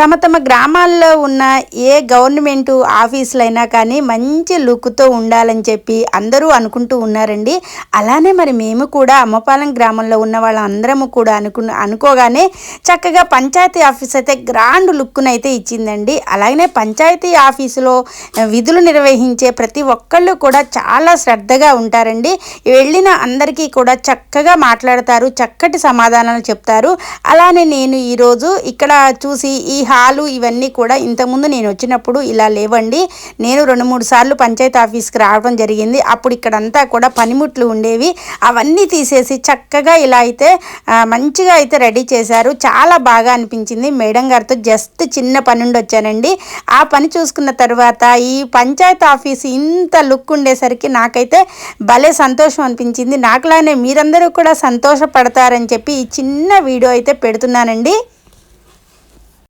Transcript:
తమ తమ గ్రామాల్లో ఉన్న ఏ గవర్నమెంట్ ఆఫీసులైనా కానీ మంచి లుక్తో ఉండాలని చెప్పి అందరూ అనుకుంటూ ఉన్నారండి. అలానే మరి మేము కూడా అమ్మపాలెం గ్రామంలో ఉన్న వాళ్ళందరము కూడా అనుకు అనుకోగానే చక్కగా పంచాయతీ ఆఫీస్ అయితే గ్రాండ్ లుక్ను అయితే ఇచ్చిందండి. అలాగనే పంచాయతీ ఆఫీసులో విధులు నిర్వహించే ప్రతి ఒక్కళ్ళు కూడా చాలా శ్రద్ధగా ఉంటారండి. వెళ్ళిన అందరికీ కూడా చక్కగా మాట్లాడతారు చక్కటి సమాధానాలు చెప్తారు. అలానే నేను ఈరోజు ఇక్కడ చూసి ఈ హాలు ఇవన్నీ కూడా ఇంతకుముందు నేను వచ్చినప్పుడు ఇలా లేవండి. నేను రెండు మూడు సార్లు పంచాయతీ ఆఫీస్కి రావడం జరిగింది. అప్పుడు ఇక్కడంతా కూడా పనిముట్లు ఉండేవి. అవన్నీ తీసేసి చక్కగా ఇలా అయితే మంచిగా అయితే రెడీ చేశారు. చాలా బాగా అనిపించింది. మేడం గారితో జస్ట్ చిన్న పని ఉండి వచ్చానండి. ఆ పని చూసుకున్న తర్వాత ఈ పంచాయతీ ఆఫీస్ ఇంత లుక్ ఉండేసరికి నాకైతే భలే సంతోషం అనిపించింది. నాకులానే మీరందరూ కూడా సంతోషపడతారని చెప్పి ఈ చిన్న వీడియో అయితే పెడుతున్నానండి.